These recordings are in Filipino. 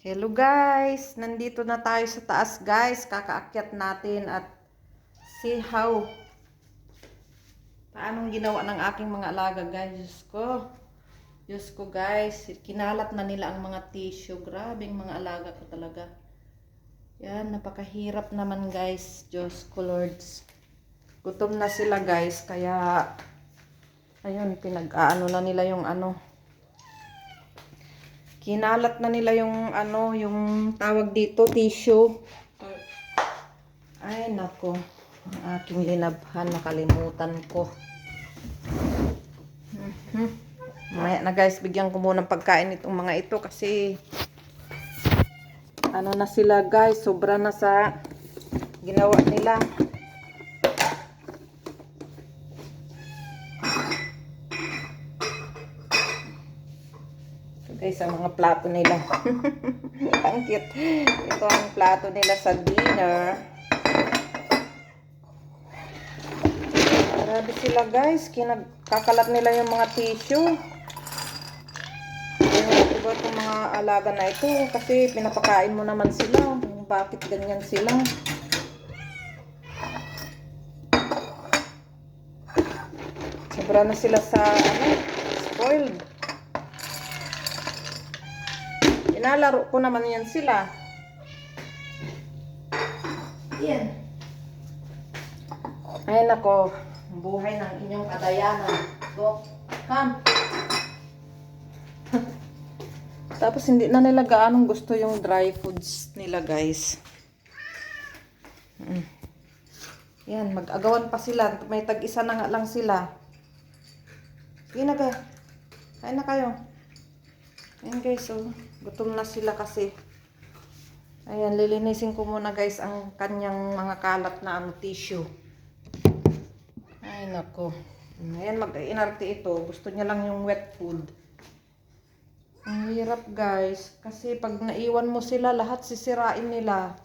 Hello guys! Nandito na tayo sa taas guys. Kakaakyat natin at see how paanong ginawa ng aking mga alaga guys. Diyos ko. Diyos ko guys. Kinalat na nila ang mga tissue. Grabing mga alaga ko talaga. Yan, napakahirap naman guys. Diyos ko lords. Gutom na sila guys. Kaya ayun, pinag-aano na nila yung ano Kinalat na nila yung ano, yung tawag dito, tissue. Ay, nako. Ang aking linabhan, nakalimutan ko. Mhm. Mamaya na guys, bigyan ko muna ng pagkain itong mga ito kasi ano na sila guys, sobra na sa ginawa nila. Ang mga plato nila. ang cute. Ito ang plato nila sa dinner. Grabe sila guys. Kinagkakalat nila yung mga tissue. Diba itong mga alaga na ito? Kasi pinapakain mo naman sila. Bakit ganyan sila? Sobra na sila sa ano, spoiled. Inalaro ko naman yan sila. Yan. Ay nako, buhay ng inyong kadayanan. Go, come. Tapos hindi na nila gaanong gusto yung dry foods nila guys. Mm. Yan, mag-agawan pa sila. May tag-isa na nga lang sila. Sige na kayo. Kain na kayo. Ayan guys, so gutom na sila kasi. Ayan, lilinisin ko muna guys ang kanyang mga kalat na ano, tissue. Ay nako. Ayan, mag-inarte ito. Gusto niya lang yung wet food. Ang hirap guys. Kasi pag naiwan mo sila, lahat sisirain nila.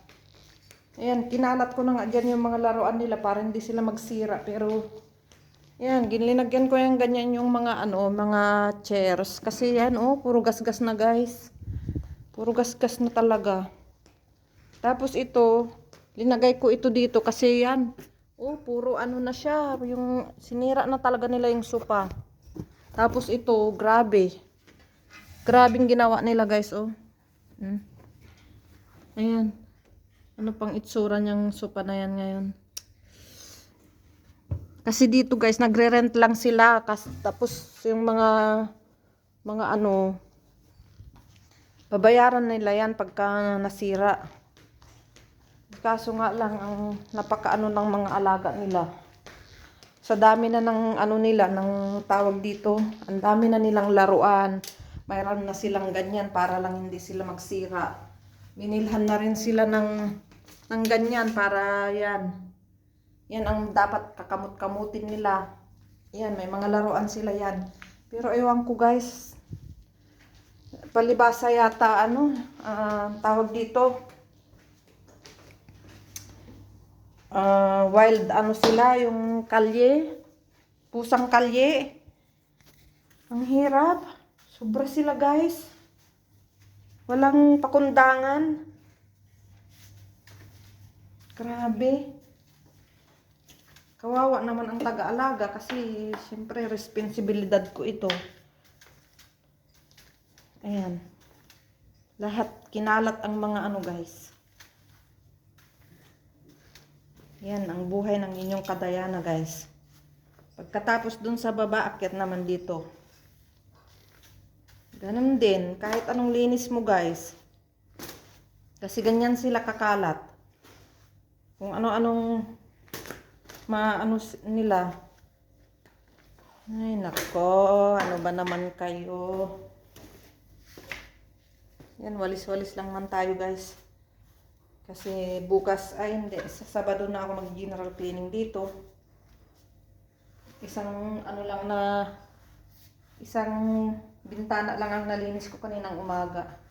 Ayan, kinalat ko na nga dyan yung mga laruan nila para hindi sila magsira. Pero, yan, ginlinagyan ko yung ganyan yung mga ano, mga chairs. Kasi yan, oh, puro gasgas na guys. Puro gasgas na talaga. Tapos ito, linagay ko ito dito kasi yan. Oh, puro ano na siya. Yung sinira na talaga nila yung sopa. Tapos ito, grabe. Grabing ginawa nila guys, oh. Hmm. Ayan. Ano pang itsura niyang sopa na yan ngayon. Kasi dito guys, nagre-rent lang sila. Kas, tapos yung mga, mga ano, babayaran nila yan pagka nasira. Kaso nga lang, ang napakaano ng mga alaga nila. Sa dami na ng ano nila, ng tawag dito, ang dami na nilang laruan. Mayroon na silang ganyan para lang hindi sila magsira. Binilhan na rin sila ng, ng ganyan para yan. Yan ang dapat kakamut-kamutin nila. Yan, may mga laruan sila yan. Pero ewan ko guys, palibasa yata ano, ah, tawag dito, ah, wild ano sila, yung kalye, pusang kalye. Ang hirap. Sobra sila guys. Walang pakundangan. Grabe. Kawawa naman ang taga-alaga kasi siyempre responsibilidad ko ito. Ayan. Lahat kinalat ang mga ano guys. Yan ang buhay ng inyong kadayana guys. Pagkatapos dun sa baba, akyat naman dito. Ganun din, kahit anong linis mo guys. Kasi ganyan sila kakalat. Kung ano-anong maano nila. Ay nako, ano ba naman kayo? Yan, walis-walis lang man tayo guys. Kasi bukas, ay hindi, sa Sabado na ako mag-general cleaning dito. Isang ano lang na, isang bintana lang ang nalinis ko kaninang umaga.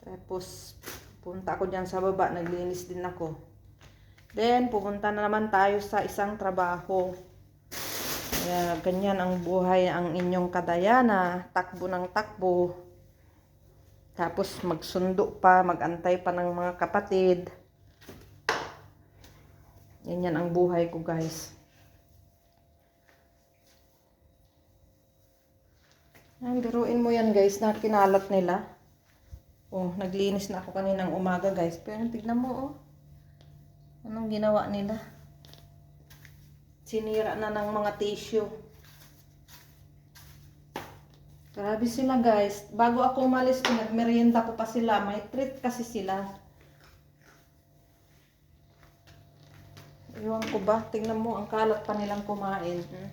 Tapos, punta ako dyan sa baba, naglinis din ako. Then, pupunta na naman tayo sa isang trabaho. Kaya, ganyan ang buhay ang inyong kadayana. Takbo ng takbo. Tapos magsundo pa, magantay pa ng mga kapatid. Yan yan ang buhay ko guys. Yan, biruin mo yan guys na kinalat nila. Oh, naglinis na ako kaninang umaga guys. Pero tignan mo oh. Anong ginawa nila? Sinira na ng mga tissue. Grabe sila guys. Bago ako umalis, pinagmerienda ko pa sila. May treat kasi sila. Iwan ko ba? Tingnan mo, ang kalat pa nilang kumain. Hmm?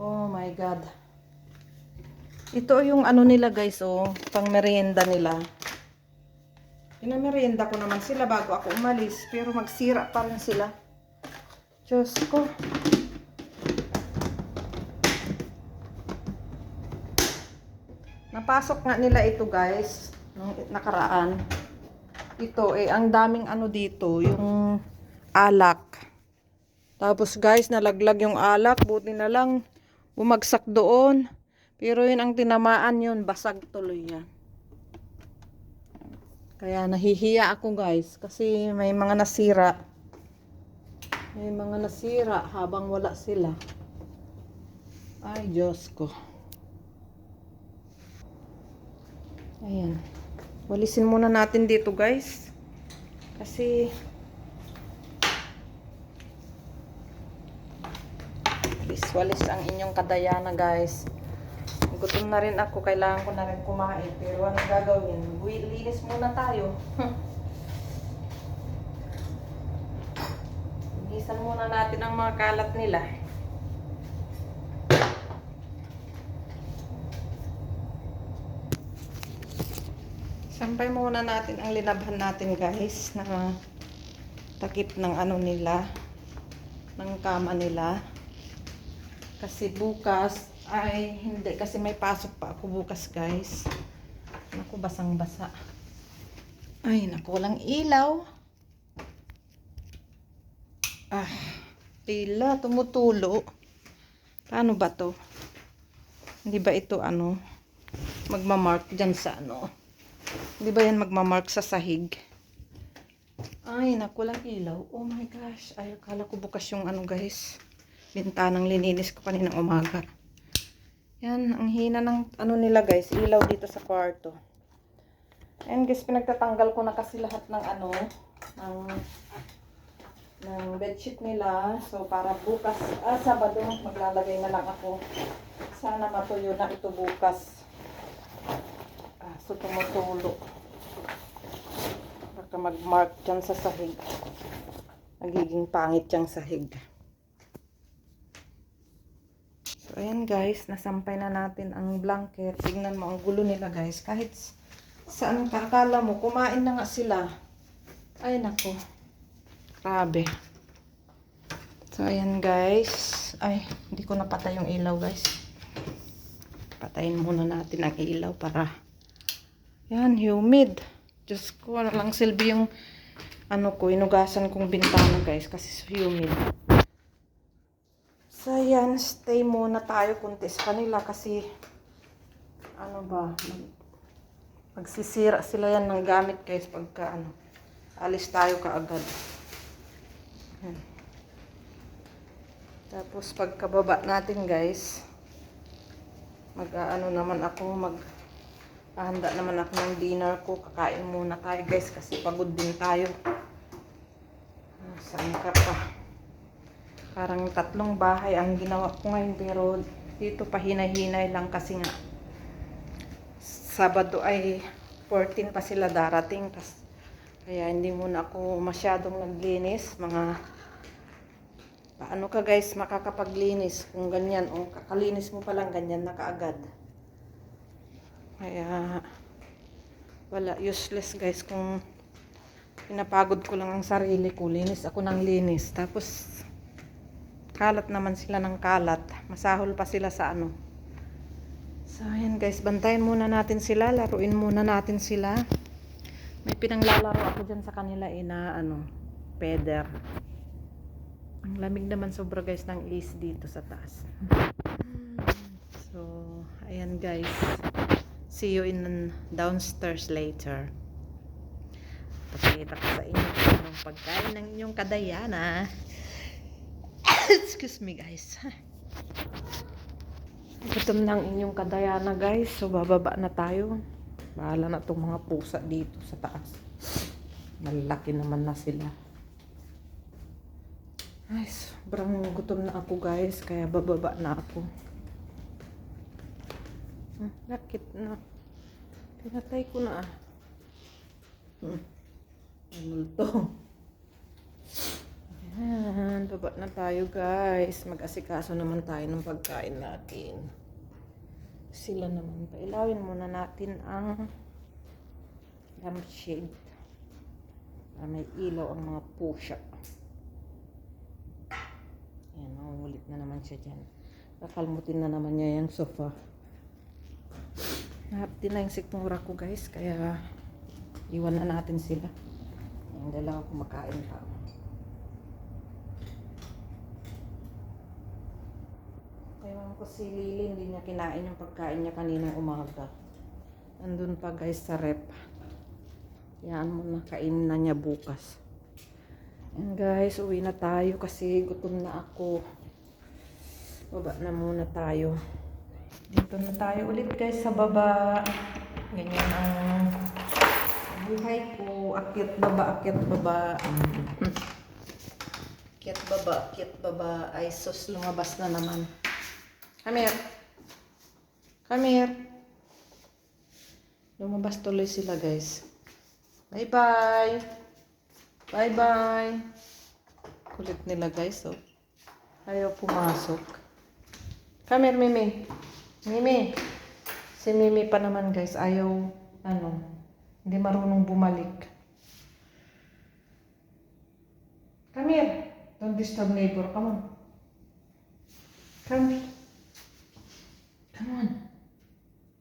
Oh my God. Ito yung ano nila guys, oh. Pang merienda nila. Pinamerienda ko naman sila bago ako umalis. Pero magsira pa rin sila. Diyos ko. Napasok nga nila ito guys. Nung nakaraan. Ito eh, ang daming ano dito. Yung alak. Tapos guys, nalaglag yung alak. Buti na lang bumagsak doon. Pero yun ang tinamaan yun. Basag tuloy yan. Kaya nahihiya ako guys. Kasi may mga nasira. May mga nasira habang wala sila. Ay, Diyos ko. Ayan. Walisin muna natin dito guys. Kasi walis-walis ang inyong kadayana guys. Gutom na rin ako. Kailangan ko na rin kumain. Pero anong gagawin? Wi- Linis muna tayo. Linisan muna natin ang mga kalat nila. Sampay muna natin ang linabhan natin guys na takip ng ano nila ng kama nila kasi bukas ay hindi. Kasi may pasok pa ako bukas guys. Naku basang basa ay naku walang ilaw. Ah tila tumutulo. Paano ba to? Hindi ba ito ano magmamark dyan sa ano? Hindi ba yan magmamark sa sahig? Ay naku walang ilaw. Oh my gosh. Ay akala ko bukas yung ano guys bintanang lininis ko kaninang umaga. Yan, ang hina ng ano nila guys, ilaw dito sa kwarto. Ayan guys, pinagtatanggal ko na kasi lahat ng ano, ng, ng bedsheet nila. So, para bukas, ah, Sabado, maglalagay na lang ako. Sana matuyo na ito bukas. Ah, so, tumutulo. Baka mag-mark dyan sa sahig. Nagiging pangit yung sahig. So, ayan guys, nasampay na natin ang blanket. Tignan mo, ang gulo nila guys. Kahit saan kakala mo, kumain na nga sila. Ay, nako. Grabe. So, ayan guys. Ay, hindi ko napatay yung ilaw guys. Patayin muna natin ang ilaw para yan, humid. Diyos ko, lang silbi yung ano ko, inugasan kong bintana guys kasi humid. So, yan, stay muna tayo kunti sa kanila kasi, ano ba, mag, magsisira sila yan ng gamit guys pagka, ano, alis tayo kaagad. Tapos, pagkababa natin guys, mag, ano naman ako, mag, handa naman ako ng dinner ko, kakain muna tayo guys kasi pagod din tayo. Saan ka pa? Parang tatlong bahay ang ginawa ko ngayon pero dito pahinay-hinay lang kasi nga Sabado ay 14 pa sila darating tas kaya hindi muna ako masyadong naglinis mga paano ka guys makakapaglinis? Kung ganyan o kakalinis mo pa lang ganyan na kaagad. Kaya wala useless guys kung pinapagod ko lang ang sarili ko linis ako ng linis tapos kalat naman sila ng kalat. Masahol pa sila sa ano. So, ayan guys. Bantayan muna natin sila. Laruin muna natin sila. May pinanglalaro ako dyan sa kanila eh na ano, peder. Ang lamig naman sobra guys ng AC dito sa taas. So, ayan guys. See you in downstairs later. Pakita ko sa inyo anong pagkain ng inyong kadayana. Excuse me guys. Gutom ng inyong kadayana guys. So bababa na tayo. Bahala na itong mga pusa dito sa taas. Malaki naman na sila. Ay, sobrang gutom na ako guys. Kaya bababa na ako. Hmm, Bakit na? Pinatay ko na ah. Hmm. Ay, multo. Baba na tayo guys. Mag-asikaso naman tayo ng pagkain natin. Sila naman. Pailawin muna natin ang lampshade. Para may ilaw ang mga pusya. Ayan, nangungulit na naman siya dyan. Kakalmutin na naman niya yung sofa. Nahapti na yung sikmura ko guys. Kaya iwan na natin sila. Yung dalawa kumakain pa. Ko si Lily, hindi niya kinain yung pagkain niya kaninang umaga. Nandun pa guys sa rep. Yan mo na, na niya bukas. And guys, uwi na tayo kasi gutom na ako. Baba na muna tayo. Dito na tayo ulit guys sa baba. Ganyan ang buhay ko. Akyat baba, akyat baba. Akyat baba, akyat baba. Ay sus, lumabas na naman. Come here. Come here. Lumabas tuloy sila guys. Bye-bye. Bye-bye. Kulit nila guys, oh. Ayaw pumasok. Come here, Mimi. Mimi. Si Mimi pa naman guys, ayaw, ano, hindi marunong bumalik. Come here. Don't disturb neighbor. Come on. Come. Come on.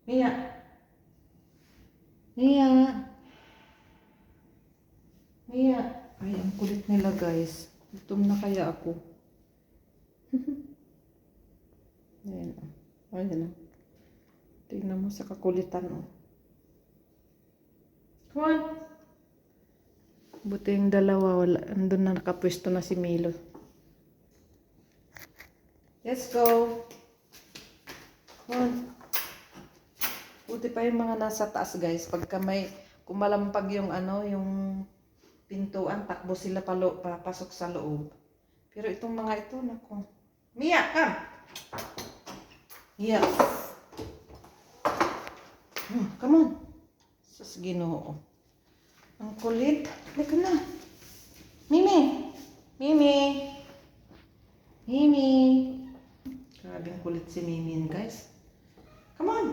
Mia. Mia. Mia. Ay, ang kulit nila guys. Gutom na kaya ako. Ayan o. Ayan o. Tingnan mo sa kakulitan o. Come on. Buti yung dalawa. Wala. Andun na nakapwesto na si Milo. Let's go. On. Buti pa yung mga nasa taas guys. Pagka may kumalampag yung ano, yung pintuan, takbo sila palo, papasok sa loob. Pero itong mga ito, nako. Mia, come! Mia. Hmm, come on. Sus, ginoo. Ang kulit. Halika na. Mimi! Mimi! Mimi! Grabe ang kulit si Mimi, guys. Come on!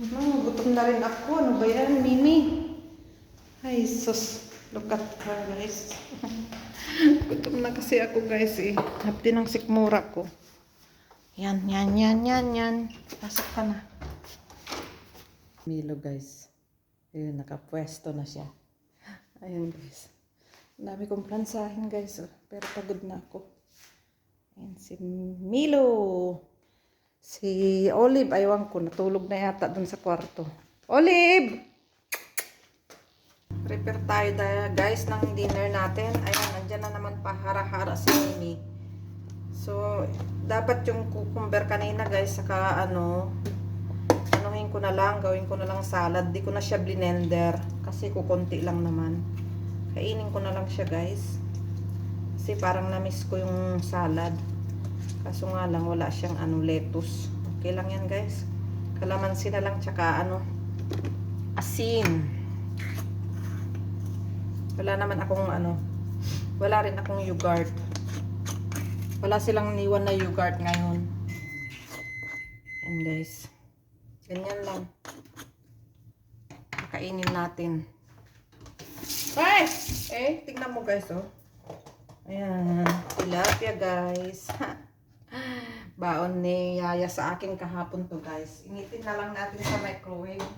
Ano, gutom na rin ako. Ano ba yan, Mimi? Ay, sus. Look at her, guys. gutom na kasi ako, guys, eh. Hapti ng sikmura ko. Yan, yan, yan, yan, yan. Pasok ka na. Milo, guys. Ayun, nakapwesto na siya. Ayun, guys. Ang dami kong plansahin, guys. Oh. Pero pagod na ako. Ayan, si Milo. Si Olive, aywan ko, natulog na yata dun sa kwarto. Olive! Prepare tayo dahil guys ng dinner natin. Ayan, nandyan na naman pahara-hara si Mimi. So, dapat yung cucumber kanina guys, saka ano, anuhin ko na lang, gawin ko na lang salad. Di ko na siya blender kasi kukunti lang naman. Kainin ko na lang siya guys. Kasi parang na-miss ko yung salad. Kaso nga lang, wala siyang ano, lettuce. Okay lang yan guys. Kalamansi na lang, tsaka ano, asin. Wala naman akong ano, wala rin akong yogurt. Wala silang niwan na yogurt ngayon. Yan guys. Ganyan lang. Kainin natin. Ay! Eh, tignan mo guys, oh. Ayan. Tilapia, guys. Baon ni Yaya sa akin kahapon to, guys. Initin na lang natin sa microwave.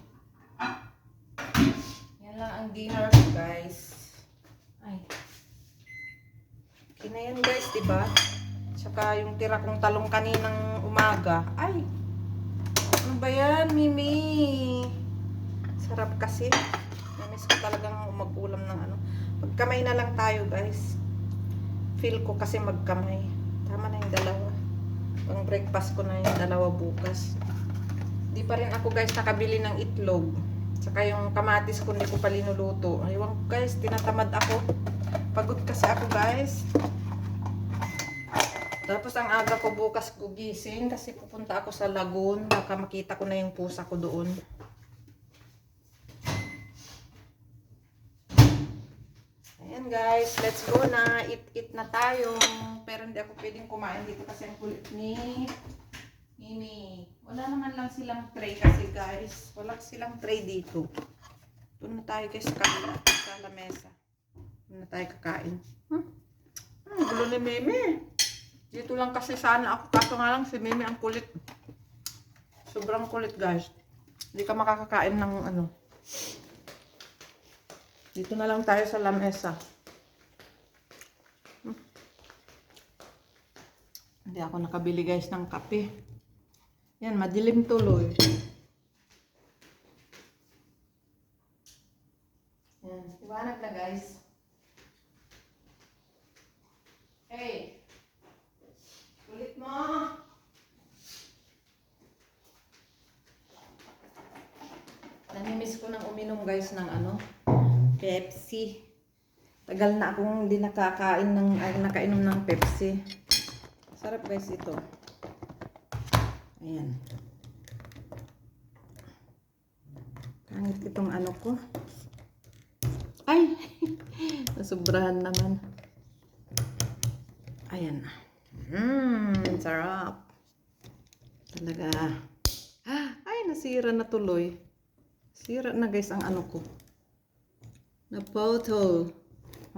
Yan lang ang dinner ko, guys. Ay. Okay na yan, guys, diba? Tsaka yung tira kong talong kaninang umaga. Ay! Ang ba yan, Mimi? Sarap kasi. Namiss ko talagang mag-ulam ng ano. Magkamay na lang tayo, guys. Feel ko kasi magkamay. Tama na yung dalawa. Pang breakfast ko na yung dalawa bukas. Di pa rin ako, guys, nakabili ng itlog. Saka yung kamatis ko, hindi ko pa linuluto. Aywan ko, guys, tinatamad ako. Pagod kasi ako, guys. Tapos ang aga ko bukas gugising kasi pupunta ako sa lagoon. Baka makita ko na yung pusa ko doon. Ayan guys, let's go na. Eat-eat na tayo. Pero hindi ako pwedeng kumain dito kasi ang kulit ni Mimi. Wala naman lang silang tray kasi guys. Wala silang tray dito. Doon na tayo guys sa lamesa. Doon na tayo kakain. Hmm? Ang gulo ni Mimi. Dito lang kasi sana ako. Kaso nga lang si Mimi ang kulit. Sobrang kulit guys. Hindi ka makakakain ng ano. Dito na lang tayo sa lamesa. Hindi ako nakabili guys ng kape. Yan, madilim tuloy. Yan, iwanag na guys. Hey! Kulit mo! Namimiss ko nang uminom guys ng ano, Pepsi. Tagal na akong hindi nakakain ng, ay, nakainom ng Pepsi. Sarap guys ito. Ayan. Pangit itong ano ko. Ay! Nasubrahan naman. Ayan. Mmm, sarap. Talaga. Ah, ay, nasira na tuloy. Sira na guys ang ano ko. Naputol.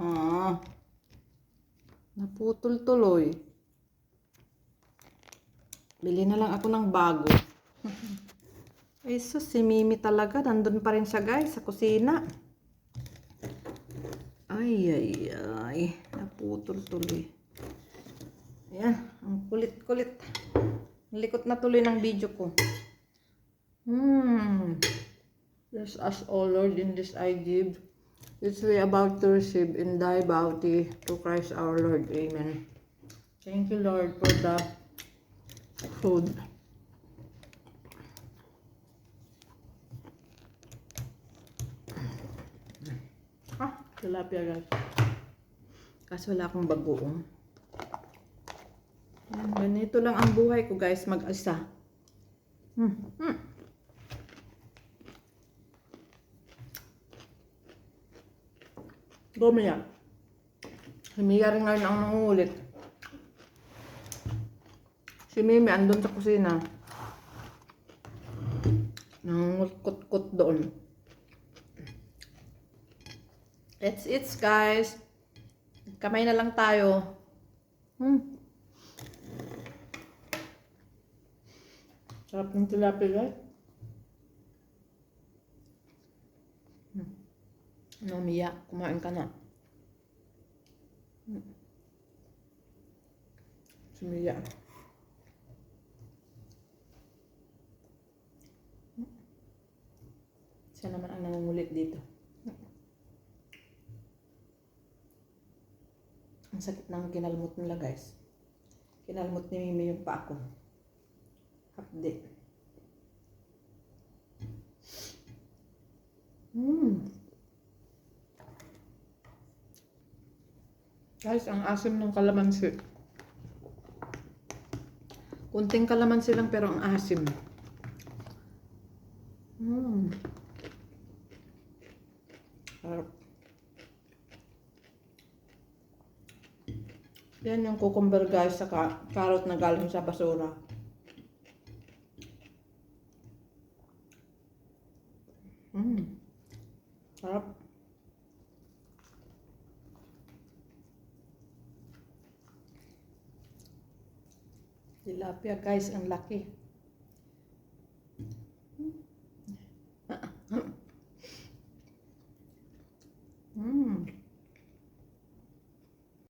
Ah. Naputol tuloy. Bili na lang ako ng bago. Ay, sus, si Mimi talaga. Nandun pa rin siya guys sa kusina. Ay, ay, ay. Naputol tuloy. Ayan, ang kulit-kulit. Likot na tuloy ng video ko. Hmm. Bless us, O Lord, in this I give. Which we about to receive in thy bounty to Christ our Lord. Amen. Thank you, Lord, for the food. Ah, tilapia guys. Kaso wala akong bagoong. Yan, ganito lang ang buhay ko guys, mag-isa. Hmm. Hmm. Bumaya. Humiya rin ngayon ang nangulit. Si Mimi andun sa kusina. Nangungut-kut doon. It's it guys. Kamay na lang tayo. Hmm. Sarap ng tilapia guys. Hmm. Ano, Mia? Kumain ka na. Hmm. Si Mia. Hmm. Siya naman ang nangungulit dito. Ang sakit ng kinalmot nila guys. Kinalmot ni Mimi yung pa ako. Hapde. Hmm. Guys, ang asim ng kalamansi. Kunting kalamansi lang pero ang asim. Hmm. Sarap. Yan yung cucumber guys, saka carrot na galing sa basura. Mm. Sarap. Tilapia guys, ang laki.